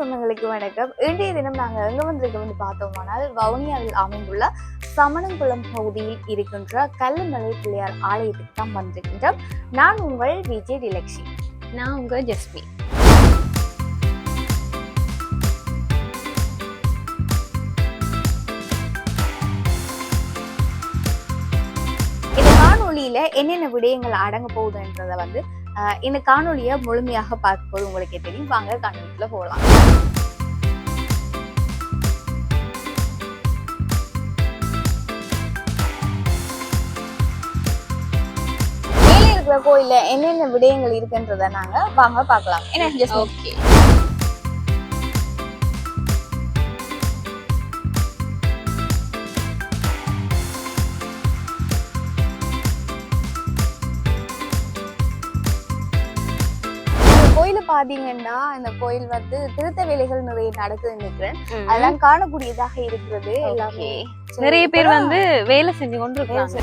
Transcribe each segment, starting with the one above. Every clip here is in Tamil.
சொந்தங்களுக்கு வணக்கம். இன்றைய தினம் நாங்கள் எங்க வந்திருக்கோம்னு பார்த்தோமானால் வவுனியாவில் அமைந்துள்ள சமணங்குளம் பகுதியில் இருக்கின்ற கல்லுமலை பிள்ளையார் ஆலயத்துக்கு தான் வந்திருக்கின்றோம். நான் உங்கள் விஜய் டிலக்ஷி. நான் உங்க ஜஸ்மி இந்த காணொளியில என்னென்ன விடயங்கள் அடங்க போகுதுன்றத வந்து இந்த காணொலியை முழுமையாக பார்க்கும்போது உங்களுக்கே தெரியும். வாங்க காணொலிக்குள்ள போகலாம். மேலே இருக்கிற கோயில்ல என்னென்ன விடயங்கள் இருக்குன்றத நாங்க வாங்க பார்க்கலாம். என்ன ஓகே இந்த கோயில பாத்தீங்கன்னா இந்த கோயில் வந்து திருத்த வேலைகள் நிறைய நடக்குதுன்னு நினைக்கிறேன். அதெல்லாம் காணக்கூடியதாக இருக்கிறது எல்லாமே. நிறைய பேர் வந்து வேலை செஞ்சு கொண்டு இருக்காங்க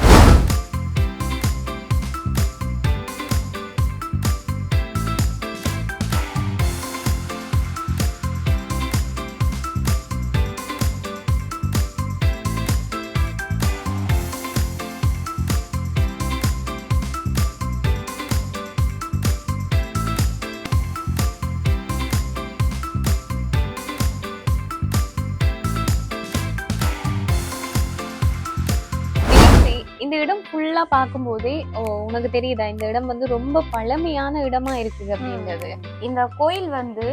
இந்த இடம் ஃபுல்லா பார்க்கும்போதே உனக்கு தெரியுதா? இந்த இடம் வந்து ரொம்ப பழமையான இடமா இருக்குது அப்படின்றது. இந்த கோயில் வந்து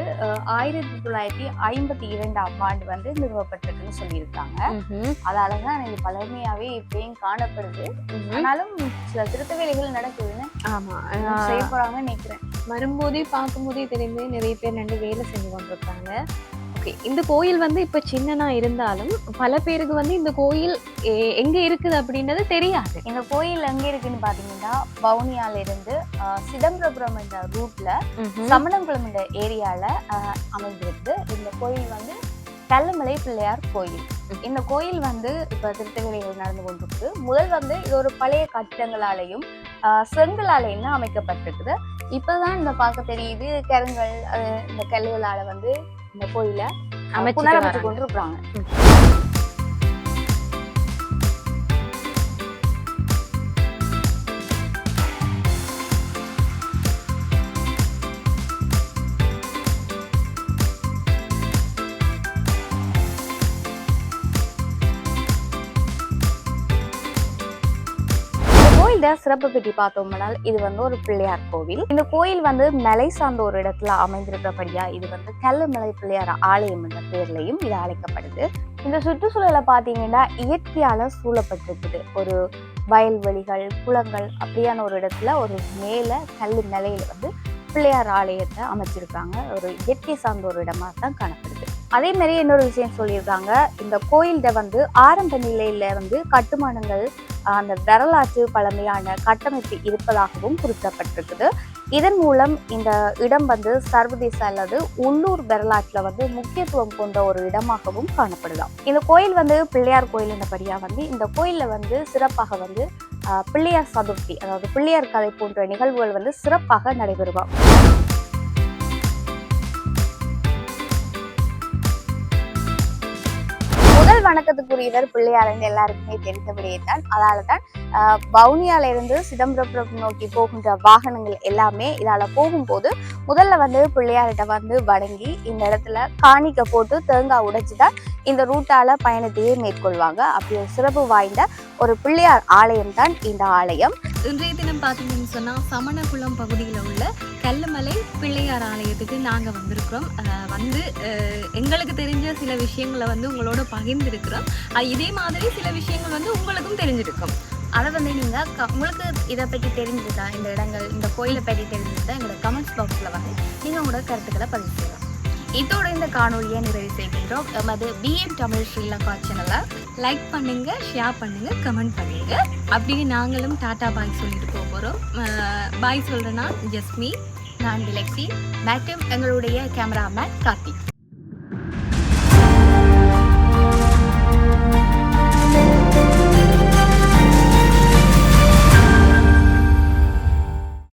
ஆயிரத்தி தொள்ளாயிரத்தி ஐம்பத்தி இரண்டாம் ஆண்டு வந்து நிறுவப்பட்டிருக்குன்னு சொல்லியிருக்காங்க. அதாலதான் இது பழமையாவே இப்பயும் காணப்படுது. ஆனாலும் சில திருத்த வேலைகள் நடக்குதுன்னு ஆமா. செய்ய போறாங்கன்னு நினைக்கிறேன். வரும்போதே பார்க்கும்போதே தெரியுது நிறைய பேர் ரெண்டு வேலை செஞ்சு கொண்டிருக்காங்க. ஓகே. இந்த கோயில் வந்து இப்ப சின்னனா இருந்தாலும் பல பேருக்கு வந்து இந்த கோயில் எங்க இருக்குது அப்படின்றது தெரியாது. இந்த கோயில் எங்க இருக்குன்னு பாத்தீங்கன்னா வவுனியால இருந்து சிதம்பரபுரம் என்ற ரூட்ல சமணங்குளம் என்ற ஏரியால அமைந்திருக்கு. இந்த கோயில் வந்து கல்லுமலை பிள்ளையார் கோயில். இந்த கோயில் வந்து இப்ப திருத்தவேலைகள் நடந்து கொண்டிருக்கு. முதல் வந்து இது ஒரு பழைய கட்டிடங்களாலையும் செங்கலாலையும் அமைக்கப்பட்டிருக்குது. இப்பதான் இந்த பார்க்க தெரியுது கருங்கல் இந்த கல்லுகளால வந்து இந்த கோயில அமைச்சிட்டு புனரமைச்சு வராங்க. இந்த சிறப்பு பற்றி பார்த்தோம்னால் இது வந்து ஒரு பிள்ளையார் கோவில். இந்த கோயில் வந்து மலை சார்ந்த ஒரு இடத்துல அமைந்திருக்கிறபடியா இது வந்து கல்லுமலை பிள்ளையார் ஆலயம் என்ற பேர்லையும் இது அழைக்கப்படுது. இந்த சுற்றுச்சூழலை பார்த்தீங்கன்னா இயற்கையால சூழப்பட்டிருக்குது. ஒரு வயல்வெளிகள் குளங்கள் அப்படியான ஒரு இடத்துல ஒரு மேல கல்லு நிலையில வந்து பிள்ளையார் ஆலயத்தை அமைச்சிருக்காங்க. ஒரு இயற்கை சார்ந்த ஒரு இடமா தான் காணப்படுது. அதே மாதிரி இன்னொரு விஷயம் சொல்லியிருக்காங்க. இந்த கோயில்கிட்ட வந்து ஆரம்ப நிலையில வந்து கட்டுமானங்கள் அந்த வரலாற்று பழமையான கட்டமைப்பு இருப்பதாகவும் குறிப்பிடப்பட்டிருக்குது. இதன் மூலம் இந்த இடம் வந்து சர்வதேச அல்லது உள்ளூர் வரலாற்றில் வந்து முக்கியத்துவம் கொண்ட ஒரு இடமாகவும் காணப்படலாம். இந்த கோயில் வந்து பிள்ளையார் கோயில் என்றபடியாக வந்து இந்த கோயிலில் வந்து சிறப்பாக வந்து பிள்ளையார் சதுர்த்தி அதாவது பிள்ளையார் கதை போன்ற நிகழ்வுகள் வந்து சிறப்பாக நடைபெறுவார் வணக்கத்துக்குரியவர் பிள்ளையார் என்று எல்லாருக்குமே தெரிந்தபடியே தான் அதால தான் ஆஹ், வவுனியால இருந்து சிதம்பரம் நோக்கி போகின்ற வாகனங்கள் எல்லாமே இதால போகும்போது முதல்ல வந்து பிள்ளையார்கிட்ட வந்து வணங்கி இந்த இடத்துல காணிக்க போட்டு தேங்காய் உடைச்சு தான் இந்த ரூட்டால பயணத்தையே மேற்கொள்வாங்க. அப்படி ஒரு சிறப்பு வாய்ந்த ஒரு பிள்ளையார் ஆலயம் தான் இந்த ஆலயம். இன்றைய தினம் பார்த்தீங்கன்னு சொன்னால் சமணகுளம் பகுதியில் உள்ள கல்லுமலை பிள்ளையார் ஆலயத்துக்கு நாங்கள் வந்திருக்கிறோம். வந்து எங்களுக்கு தெரிஞ்ச சில விஷயங்களை வந்து உங்களோட பகிர்ந்திருக்கிறோம். இதே மாதிரி சில விஷயங்கள் வந்து உங்களுக்கும் தெரிஞ்சிருக்கும். அதை வந்து நீங்கள் க- உங்களுக்கு இதை பற்றி தெரிஞ்சுதான் இந்த இடங்கள் இந்த கோயிலை பற்றி தெரிஞ்சுதான் எங்களோட கமெண்ட்ஸ் பாக்ஸில் வந்து நீங்கள் உங்களோட கருத்துக்களை பதிவு செய்யலாம். இதோட இந்த காணொலியை நிறைவு செய்கின்றோம். எமது பிஎம் தமிழ் ஸ்ரீலங்கா சேனலை லைக் பண்ணுங்க ஷேர் பண்ணுங்க கமெண்ட் பண்ணுங்க. அப்படியே நாங்களும் டாடா பாய் சொல்லிட்டு போக போகிறோம் பாய் சொல்கிறேன்னா ஜஸ்மி நான் டிலக்ஸி மேட்டும் எங்களுடைய கேமராமேன் கார்த்திக்.